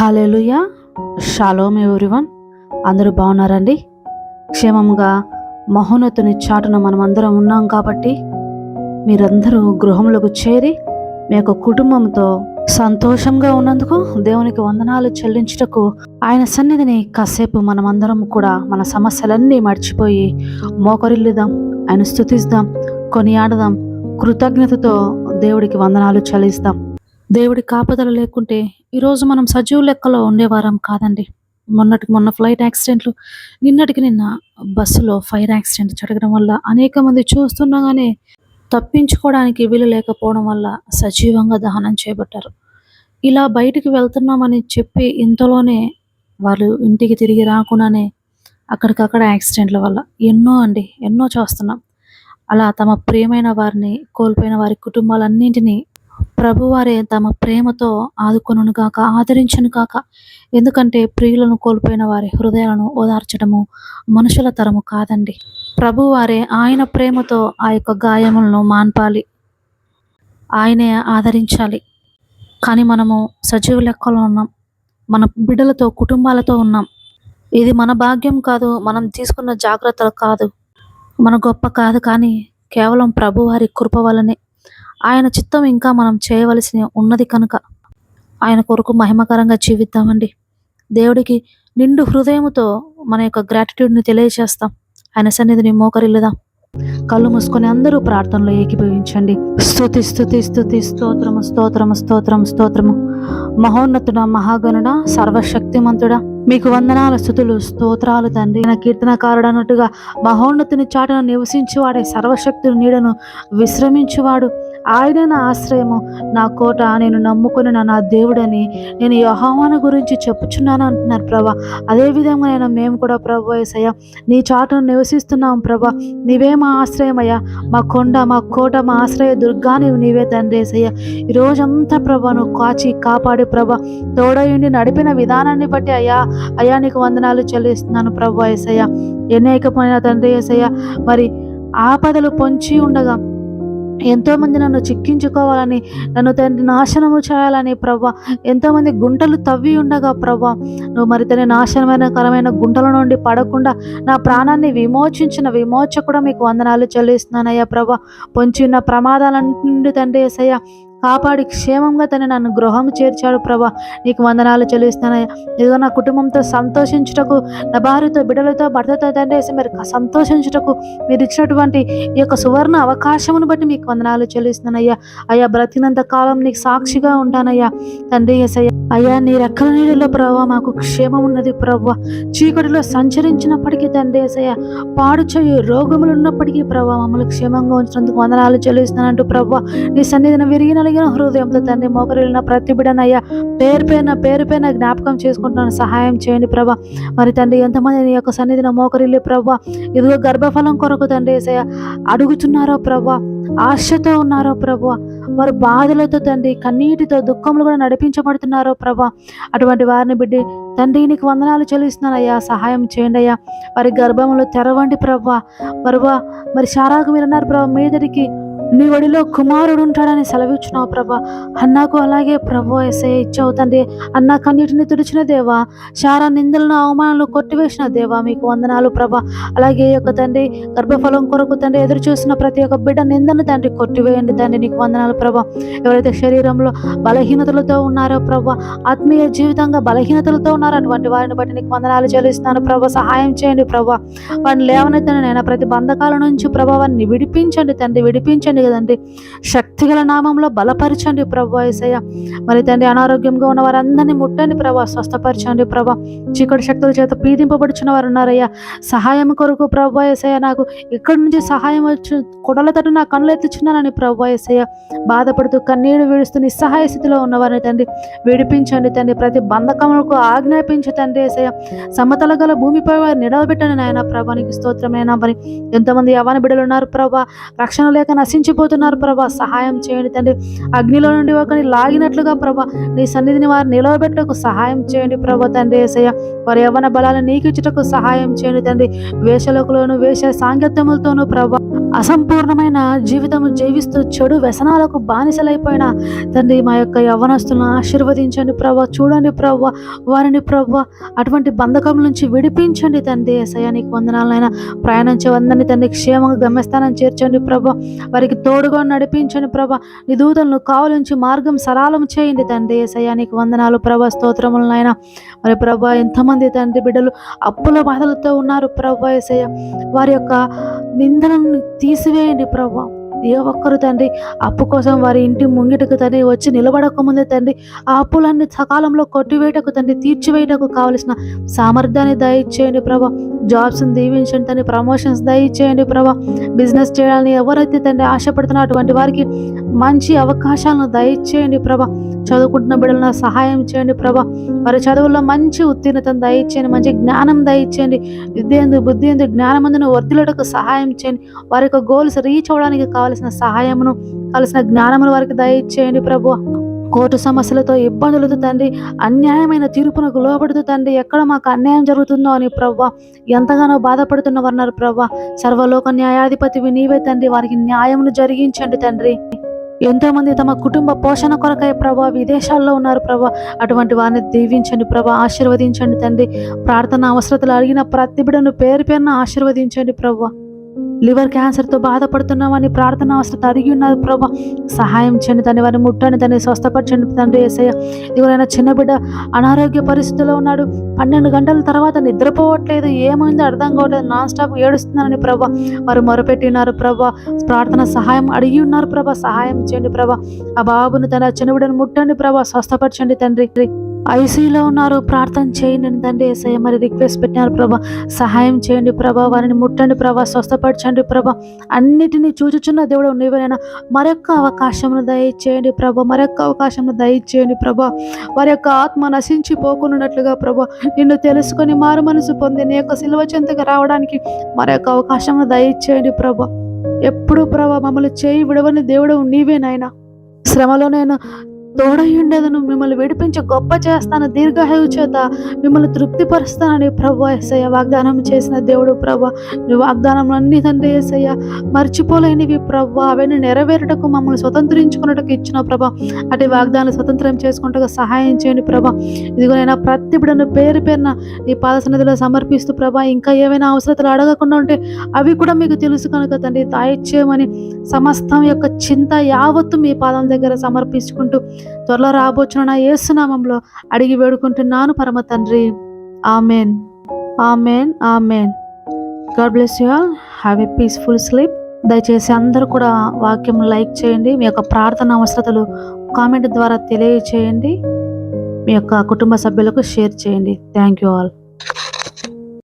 Hallelujah. Shalom everyone? అందరూ బాగున్నారండి? క్షేమంగా మహోన్నతుని చాటున మనం అందరం ఉన్నాం కాబట్టి మీరందరూ గృహంలోకి చేరి మీ యొక్క కుటుంబంతో సంతోషంగా ఉన్నందుకు దేవునికి వందనాలు చెల్లించుటకు ఆయన సన్నిధిని కాసేపు మనమందరం కూడా మన సమస్యలన్నీ మర్చిపోయి మోకరిల్లుదాం ఆయన స్థుతిస్తాం కొనియాడదాం కృతజ్ఞతతో దేవుడికి వందనాలు చెల్లిస్తాం. దేవుడి కాపుదల లేకుంటే ఈరోజు మనం సజీవ లెక్కలో ఉండేవారం కాదండి. మొన్నటికి మొన్న ఫ్లైట్ యాక్సిడెంట్లు నిన్నటికి నిన్న బస్సులో ఫైర్ యాక్సిడెంట్ జరగడం వల్ల అనేక మంది చూస్తుండగానే తప్పించుకోవడానికి వీలు లేకపోవడం వల్ల సజీవంగా దహనం చేపట్టారు ఇలా బయటికి వెళ్తున్నామని చెప్పి ఇంతలోనే వాళ్ళు ఇంటికి తిరిగి రాకుండానే అక్కడికక్కడ యాక్సిడెంట్ల వల్ల ఎన్నో అండి ఎన్నో చూస్తున్నాం. అలా తమ ప్రియమైన వారిని కోల్పోయిన వారి కుటుంబాలన్నింటినీ ప్రభువారే తమ ప్రేమతో ఆదుకొనును కాక ఆదరించును కాక ఎందుకంటే ప్రియులను కోల్పోయిన వారి హృదయాలను ఓదార్చడము మనుషుల తరము కాదండి. ప్రభువారే ఆయన ప్రేమతో ఆ యొక్క గాయములను మాన్పాలి. ఆయనే ఆదరించాలి. కానీ మనము సజీవ లెక్కలో ఉన్నాం. మన బిడ్డలతో కుటుంబాలతో ఉన్నాం. ఇది మన భాగ్యం కాదు మనం తీసుకున్న జాగ్రత్తలు కాదు. మన గొప్ప కాదు కానీ కేవలం ప్రభువారి కృప వలనే ఆయన చిత్తం ఇంకా మనం చేయవలసి ఉన్నది కనుక ఆయన కొరకు మహిమకరంగా జీవిద్దామండి. దేవుడికి నిండు హృదయముతో మన యొక్క గ్రాటిట్యూడ్ని తెలియజేస్తాం. ఆయన సన్నిధిని మోకరిల్లుదాం. కళ్ళు మూసుకొని అందరూ ప్రార్థనలో ఏకీభవించండి. స్థుతి స్థుతి స్థుతి స్తోత్రము స్తోత్రము స్తోత్రము స్తోత్రము. మహోన్నతుడ మహాగణుడ సర్వశక్తిమంతుడా మీకు వందనాల స్థుతులు స్తోత్రాలు తండ్రి. నా కీర్తనకారుడు అన్నట్టుగా మహోన్నతుని చాటున నివసించువాడే సర్వశక్తుని నీడను విశ్రమించువాడు. ఆయన నా ఆశ్రయము. నా కోట నేను నమ్ముకుని నా దేవుడని నేను యహోవాను గురించి చెప్పుచున్నాను అంటున్నారు ప్రభా. అదేవిధంగా నేను మేము కూడా ప్రభు ఏసయ్య నీ చాటును నివసిస్తున్నాం ప్రభా. నీవే మా ఆశ్రయమయ్యా. మా కొండ మా కోట మా ఆశ్రయ దుర్గా నీవు నీవే తండ్రి ఏసయ్య. ఈ రోజంతా ప్రభా నువ్వు కాచి కాపాడి ప్రభా తోడయుండి నడిపిన విధానాన్ని బట్టి అయ్యా అయ్యా నీకు వందనాలు చెల్లిస్తున్నాను ప్రభు ఏసయ్య. ఎన్నేకపోయినా తండ్రి ఏసయ్య మరి ఆపదలు పొంచి ఉండగా ఎంతోమంది నన్ను చిక్కించుకోవాలని నన్ను తండ్రి నాశనము చేయాలని ప్రభా ఎంతోమంది గుంటలు తవ్వి ఉండగా ప్రభా నువ్వు మరి తన నాశనమైన కరమైన గుంటల నుండి పడకుండా నా ప్రాణాన్ని విమోచించిన విమోచకుడు మీకు వందనాలు చెల్లిస్తున్నానయ్యా ప్రభా. పొంచి ఉన్న ప్రమాదాల నుండి తండ్రి ఏసయ్యా కాపాడి క్షేమంగా తను నన్ను గృహం చేర్చాడు ప్రభా. నీకు వందనాలు చెల్లిస్తానయ్యా ఇదిగో నా కుటుంబంతో సంతోషించుటకు నా భార్యతో బిడ్డలతో భర్తతో తండ్రి వేసి మీరు సంతోషించుటకు మీరు ఇచ్చినటువంటి ఈ యొక్క సువర్ణ అవకాశమును బట్టి మీకు వందనాలు చెల్లిస్తున్నానయ్యా అయ్యా. బ్రతికినంత కాలం నీకు సాక్షిగా ఉంటానయ్యా. తండ్రి ఎసయ్యా అయ్యా నీ రెక్కల నీళ్ళలో ప్రభావ మాకు క్షేమం ఉన్నది ప్రభావ చీకటిలో సంచరించినప్పటికీ తండ్రి ఎసయ్యా పాడు చేయు రోగములు ఉన్నప్పటికీ ప్రభావ మమ్మల్ని క్షేమంగా ఉంచినందుకు వందనాలు చెల్లిస్తానంటూ ప్రభావ నీ సన్నిధిని విరిగిన కలిగిన హృదయంతో తండ్రి మోకరిల్లిన ప్రతి బిడనయ్యా పేరు పైన పేరు పైన జ్ఞాపకం చేసుకుంటున్నాను. సహాయం చేయండి ప్రభా. మరి తండ్రి ఎంతమంది నీ యొక్క సన్నిధిన మోకరిల్లి ప్రభా. ఇదిగో గర్భఫలం కొరకు తండ్రి ఏసయ్య అడుగుతున్నారో ప్రభా. ఆశతో ఉన్నారో ప్రభా. వారు బాధలతో తండ్రి కన్నీటితో దుఃఖములు కూడా నడిపించబడుతున్నారో ప్రభా. అటువంటి వారిని బిడ్డి తండ్రి నీకు వందనాలు చెల్లిస్తున్నాను అయ్యా. సహాయం చేయండి అయ్యా. వారి గర్భములు తెరవండి ప్రభా. ప్రభా మరి శారాకు మీరు అన్నారు ప్రభా మీదరికి నీ ఒడిలో కుమారుడు ఉంటాడని సెలవిచ్చున్నావు ప్రభా. అన్నాకు అలాగే ప్రభు ఎసే ఇచ్చావు తండ్రి. అన్న కన్నిటిని తుడిచిన దేవా శారా నిందలను అవమానాలు కొట్టివేసిన దేవా మీకు వందనాలు ప్రభా. అలాగే యొక్క తండ్రి గర్భఫలం కొరకు తండ్రి ఎదురు చూసిన ప్రతి ఒక్క బిడ్డ నిందను తండ్రి కొట్టివేయండి తండ్రి నీకు వందనాలు ప్రభా. ఎవరైతే శరీరంలో బలహీనతలతో ఉన్నారో ప్రభా ఆత్మీయ జీవితంగా బలహీనతలతో ఉన్నారో అటువంటి వారిని బట్టి నీకు వందనాలు చెల్లిస్తాను ప్రభా. సహాయం చేయండి ప్రభా. వారిని లేవనెత్తండి నేను ప్రతి బంధకాల నుంచి ప్రభావాన్ని విడిపించండి తండ్రి విడిపించండి కదండి. శక్తిగల నామంలో బలపరచండి ప్రభా ఏసయ్య. మరి తండ్రి అనారోగ్యంగా ఉన్న వారందరినీ ముట్టండి ప్రభా స్వస్థపరచండి ప్రభా. చీకటి శక్తుల చేత పీడింపబడుచున్న వారు ఉన్నారయ్యా సహాయం కొరకు ప్రభా ఏసయ్య నాకు ఇక్కడి నుంచి సహాయం వచ్చి కొడల నా కళ్ళు ఎత్తుచున్నానని ప్రభా ఏసయ్య. బాధపడుతూ కన్నీరు విడుస్తూ నిస్సహాయ స్థితిలో ఉన్నవారిని తండ్రి విడిపించండి తండ్రి. ప్రతి బంధకములకు ఆజ్ఞాపించి తండ్రి ఏసయ్య. సమతల గల భూమిపై వారు నిలవబెట్టండి నాయన ప్రభానికి స్తోత్రమైన మరి ఎంతమంది యవన బిడ్డలు ఉన్నారు ప్రభా. రక్షణ లేక నశించి చచ్చిపోతున్నారు ప్రభా. సహాయం చేయండి తండ్రి. అగ్నిలో నుండి ఒకరిని లాగినట్లుగా ప్రభా నీ సన్నిధిని వారు నిలవబెట్టకు సహాయం చేయండి ప్రభా తండ్రి ఏసయ్య. వారి యవ్వన బలాలను నీకు ఇచ్చుటకు సహాయం చేయండి తండ్రి. వేషలకులోను వేష సాంగత్యములతోనూ ప్రభా అసంపూర్ణమైన జీవితం జీవిస్తూ చెడు వ్యసనాలకు బానిసలైపోయిన తండ్రి మా యొక్క యవ్వనస్తులను ఆశీర్వదించండి ప్రభా. చూడండి ప్రభా వారిని ప్రభా అటువంటి బంధకం నుంచి విడిపించండి తండ్రి ఏసయానికి వందనాలైనా ప్రయాణించే వందని తండ్రి క్షేమంగా గమ్యస్థానం చేర్చండి ప్రభా. వారికి తోడుగా నడిపించండి ప్రభా. నీ దూతలను కావలించి మార్గం సరళం చేయండి తండ్రి ఏసయానికి వందనాలు ప్రభా. స్తోత్రములనైనా మరి ప్రభా ఎంతమంది తండ్రి బిడ్డలు అప్పుల బాధలతో ఉన్నారు ప్రభా ఏసయ్య. వారి యొక్క నిందలను తీసివేయండి ప్రభా. ఏ ఒక్కరు తండ్రి అప్పు కోసం వారి ఇంటి ముంగిటకు తండ్రి వచ్చి నిలబడకముందే తండ్రి ఆ అప్పులన్నీ సకాలంలో కొట్టివేయటకు తండ్రి తీర్చివేయటకు కావలసిన సామర్థ్యాన్ని దయచేయండి ప్రభా. జాబ్స్ని దీవించండి తండ్రి ప్రమోషన్స్ దయచేయండి ప్రభా. బిజినెస్ చేయాలని ఎవరైతే తండ్రి ఆశపడుతున్నారో అటువంటి వారికి మంచి అవకాశాలను దయచేయండి ప్రభా. చదువుకుంటున్న బిడ్డలను సహాయం చేయండి ప్రభా. వారి చదువుల్లో మంచి ఉత్తీర్ణతను దయచేయండి మంచి జ్ఞానం దయచేయండి. విద్య ఎందు బుద్ధి ఎందు జ్ఞానమందును వర్తిలటకు సహాయం చేయండి. వారి యొక్క గోల్స్ రీచ్ అవడానికి కావలసిన సహాయమును కావలసిన జ్ఞానమును వారికి దయచేయండి ప్రభు. కోర్టు సమస్యలతో ఇబ్బందులతో తండ్రి అన్యాయమైన తీర్పునకు లోబడుతూ తండ్రి ఎక్కడ మాకు అన్యాయం జరుగుతుందో అని ప్రవ్వ ఎంతగానో బాధపడుతున్నవన్నారు ప్రవ్వ. సర్వలోక న్యాయాధిపతివి నీవే తండ్రి వారికి న్యాయమును జరిగించండి తండ్రి. ఎంతో మంది తమ కుటుంబ పోషణ కొరకై ప్రభా విదేశాల్లో ఉన్నారు ప్రభా అటువంటి వారిని దీవించండి ప్రభా ఆశీర్వదించండి తండ్రి. ప్రార్థన అవసరతలు అడిగిన ప్రతి బిడను పేరు పేరున ఆశీర్వదించండి ప్రభా లివర్ క్యాన్సర్తో బాధపడుతున్నామని ప్రార్థన అవసరం అడిగి ఉన్నారు ప్రభా. సహాయం చేయండి తండ్రి వారిని ముట్టని తని స్వస్థపరచండి తండ్రి ఏసయ్య. ఎవరైనా చిన్న బిడ్డ అనారోగ్య పరిస్థితిలో ఉన్నాడు పన్నెండు గంటల తర్వాత నిద్రపోవట్లేదు ఏమైందో అర్థం కావట్లేదు నాన్ స్టాప్ ఏడుస్తున్నానని ప్రభా. వారు మొరపెట్టి ఉన్నారు ప్రభా. ప్రార్థన సహాయం అడిగి ఉన్నారు ప్రభా. సహాయం చేయండి ప్రభా. ఆ బాబును తన చిన్న బిడ్డను ముట్టండి ప్రభా. స్వస్థపరచండి తండ్రి. ఐసీలో ఉన్నారు. ప్రార్థన చేయండి తండ్రి ఏసయ్య మరి రిక్వెస్ట్ పెట్టినారు. ప్రభా సహాయం చేయండి ప్రభా వారిని ముట్టండి ప్రభా స్వస్థపరచండి ప్రభా. అన్నిటినీ చూచుచున్న దేవుడు నీవేనైనా మరొక్క అవకాశమును దయచేయండి ప్రభా మరొక్క అవకాశమును దయచేయండి ప్రభా. వారి యొక్క ఆత్మ నశించిపోకున్నట్లుగా ప్రభా నిన్ను తెలుసుకొని మారు మనసు పొంది నీ యొక్క సిలువ చెంతగా రావడానికి మరొక అవకాశమును దయచేయండి ప్రభా. ఎప్పుడు ప్రభా మమ్మల్ని చేయి విడవని దేవుడు నీవే శ్రమలో నేను తోడయుండేదను. మిమ్మల్ని విడిపించి గొప్ప చేస్తాను. దీర్ఘాయువు చేత మిమ్మల్ని తృప్తిపరుస్తానని ప్రభు ఏసయ్య వాగ్దానం చేసిన దేవుడు ప్రభు నీ వాగ్దానం అన్ని తండ్రి ఏసయ్య మర్చిపోలేనివి ప్రభు అవన్నీ నెరవేరుటకు మమ్మల్ని స్వతంత్రించుకున్నటకు ఇచ్చిన ప్రభ. అటు వాగ్దానం స్వతంత్రం చేసుకుంటూ సహాయం చేయండి ప్రభ. ఇదిగో నేను ప్రతి బిడను పేరు పేరున నీ పాద సన్నిధిలో సమర్పిస్తూ ప్రభా ఇంకా ఏమైనా అవసరతలు అడగకుండా ఉంటే అవి కూడా మీకు తెలుసు కనుక తండ్రి. దాయిచ్చేయమని సమస్తం యొక్క చింత యావత్తు మీ పాదం దగ్గర సమర్పించుకుంటూ త్వరలో రాబోచున్న నా యేసునామంలో అడిగి వేడుకుంటున్నాను పరమ తండ్రి. Amen. Amen. Amen. God bless you all. Have a peaceful sleep. దయచేసి అందరూ కూడా వాక్యం లైక్ చేయండి. మీ యొక్క ప్రార్థన అవసరతలు కామెంట్ ద్వారా తెలియచేయండి. మీ యొక్క కుటుంబ సభ్యులకు షేర్ చేయండి. Thank you all.